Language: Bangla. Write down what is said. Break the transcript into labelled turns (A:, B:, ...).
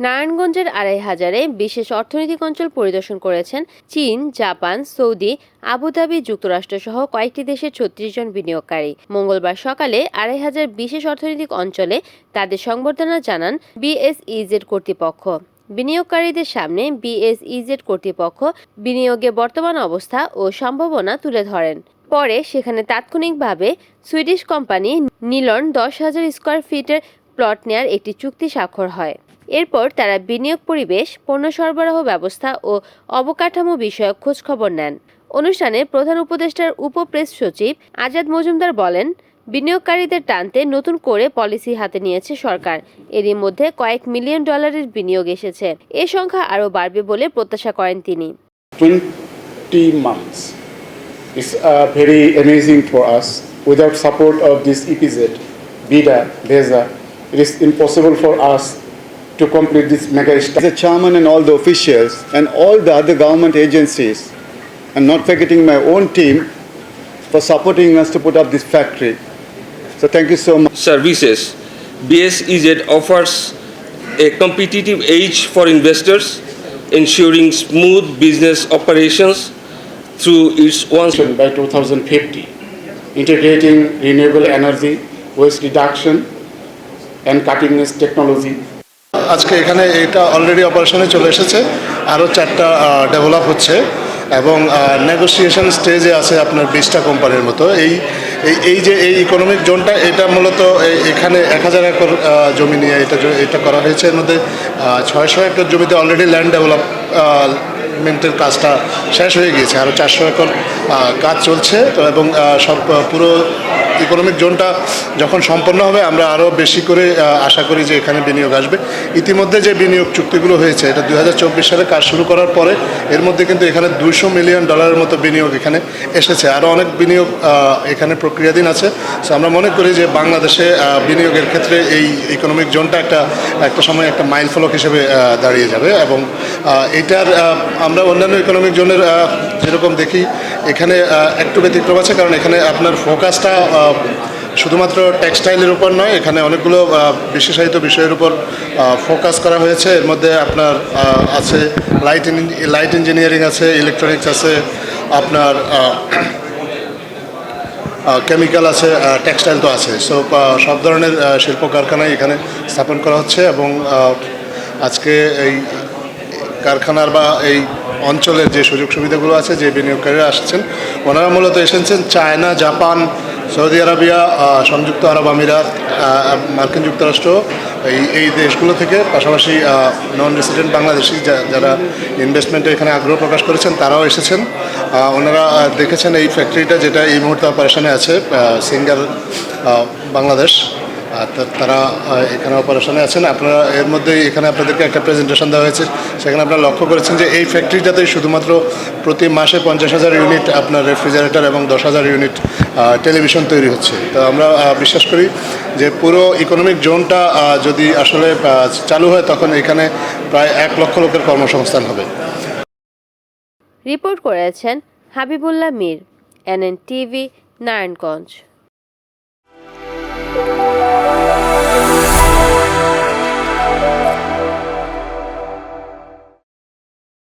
A: নারায়ণগঞ্জের আড়াই হাজারে বিশেষ অর্থনৈতিক অঞ্চল পরিদর্শন করেছেন চীন, জাপান, সৌদি, আবুধাবি যুক্তরাষ্ট্র সহ কয়েকটি দেশের ছত্রিশ জন বিনিয়োগকারী। মঙ্গলবার সকালে আড়াই হাজার বিশেষ অর্থনৈতিক অঞ্চলে তাদের সংবর্ধনা জানান বিএসইজেড কর্তৃপক্ষ। বিনিয়োগকারীদের সামনে বিএসইজেড কর্তৃপক্ষ বিনিয়োগে বর্তমান অবস্থা ও সম্ভাবনা তুলে ধরেন। পরে সেখানে তাৎক্ষণিকভাবে সুইডিশ কোম্পানি নিলন দশ হাজার স্কোয়ার ফিটের প্লট নেয়ার একটি চুক্তি স্বাক্ষর হয়। এরপর তারা বিনিয়োগ পরিবেশ পণ্য সরবরাহ ব্যবস্থা ও অবকাঠামো বিষয়ক খোঁজখবর নেন অনুষ্ঠানে প্রধান উপদেষ্টার উপপ্রেস সচিব আজাদ মজুমদার বলেন বিনিয়োগকারীদের টানতে নতুন করে পলিসি হাতে নিয়েছে সরকার এরই মধ্যে কয়েক মিলিয়ন ডলারের বিনিয়োগ এসেছে এ সংখ্যা আরও বাড়বে বলে প্রত্যাশা করেন তিনি
B: 20 months. It's very amazing for us. Without support of this EPZ, BIDA, BESA, it is impossible for us to complete this mega study.
C: the chairman and all the officials and all the other government agencies, and not forgetting my own team for supporting us to put up this factory. So thank you so much.
D: services, BSEZ offers a competitive edge for investors, ensuring smooth business operations through its one
B: by 2050, integrating renewable energy, waste reduction, and cutting edge technology
E: আজকে এখানে এটা অলরেডি অপারেশনে চলে এসেছে। আরও চারটা ডেভেলপ হচ্ছে এবং নেগোসিয়েশন স্টেজে আছে আপনার বিশটা কোম্পানির মতো। এই, এই- যে এই ইকোনমিক জোনটা এটা মূলত এখানে এক হাজার একর জমি নিয়ে এটা এটা করা হয়েছে। এর মধ্যে ছয়শো একর জমিতে অলরেডি ল্যান্ড ডেভেলপমেন্টের কাজটা শেষ হয়ে গিয়েছে। আরও চারশো একর কাজ চলছে। তো এবং সব পুরো ইকোনমিক জোনটা যখন সম্পন্ন হবে, আমরা আরও বেশি করে আশা করি যে এখানে বিনিয়োগ আসবে। ইতিমধ্যে যে বিনিয়োগ চুক্তিগুলো হয়েছে, এটা দু হাজার চব্বিশ সালে কাজ শুরু করার পরে এর মধ্যে কিন্তু এখানে দুশো মিলিয়ন ডলারের মতো বিনিয়োগ এখানে এসেছে। আরও অনেক বিনিয়োগ এখানে প্রক্রিয়াধীন আছে। সো আমরা মনে করি যে বাংলাদেশে বিনিয়োগের ক্ষেত্রে এই ইকোনমিক জোনটা একটা একটা সময় একটা মাইল ফলক হিসেবে দাঁড়িয়ে যাবে এবং এটার আমরা অন্যান্য ইকোনমিক জোনের যেরকম দেখি, এখানে একটু ব্যতিক্রম আছে কারণ এখানে আপনার ফোকাসটা শুধুমাত্র টেক্সটাইলের উপর নয়, এখানে অনেকগুলো বিশেষায়িত বিষয়ের উপর ফোকাস করা হয়েছে। এর মধ্যে আপনার আছে লাইট লাইট ইঞ্জিনিয়ারিং আছে ইলেকট্রনিক্স আছে, আপনার কেমিক্যাল আছে টেক্সটাইল তো আছে। সো সব ধরনের শিল্প কারখানাই এখানে স্থাপন করা হচ্ছে এবং আজকে এই কারখানার বা এই অঞ্চলের যে সুযোগ সুবিধাগুলো আছে, যে বিনিয়োগকারীরা আসছেন, ওনারা মূলত এসেছেন চায়না, জাপান, সৌদি আরবিয়া সংযুক্ত আরব আমিরাত মার্কিন যুক্তরাষ্ট্র, এই এই দেশগুলো থেকে, পাশাপাশি নন রেসিডেন্ট বাংলাদেশি যারা ইনভেস্টমেন্টে এখানে আগ্রহ প্রকাশ করেছেন, তারাও এসেছেন। ওনারা দেখেছেন এই ফ্যাক্টরিটা যেটা এই মুহূর্তে অপারেশনে আছে সিঙ্গার বাংলাদেশ। তারা এখানে অপারেশনে আছেন। আপনারা এর মধ্যে এখানে আপনাদেরকে একটা প্রেজেন্টেশন দেওয়া হয়েছে। সেখানে আপনারা লক্ষ্য করেছেন যে এই ফ্যাক্টরিটাতে শুধুমাত্র প্রতি মাসে পঞ্চাশ হাজার ইউনিট আপনার রেফ্রিজারেটর এবং দশ হাজার ইউনিট টেলিভিশন তৈরি হচ্ছে। তো আমরা বিশ্বাস করি যে পুরো ইকোনমিক জোনটা যদি আসলে চালু হয়, তখন এখানে প্রায় এক লক্ষ লোকের কর্মসংস্থান হবে।
A: রিপোর্ট করেছেন হাবিবুল্লাহ মীর এনএন টিভি নারায়ণগঞ্জ।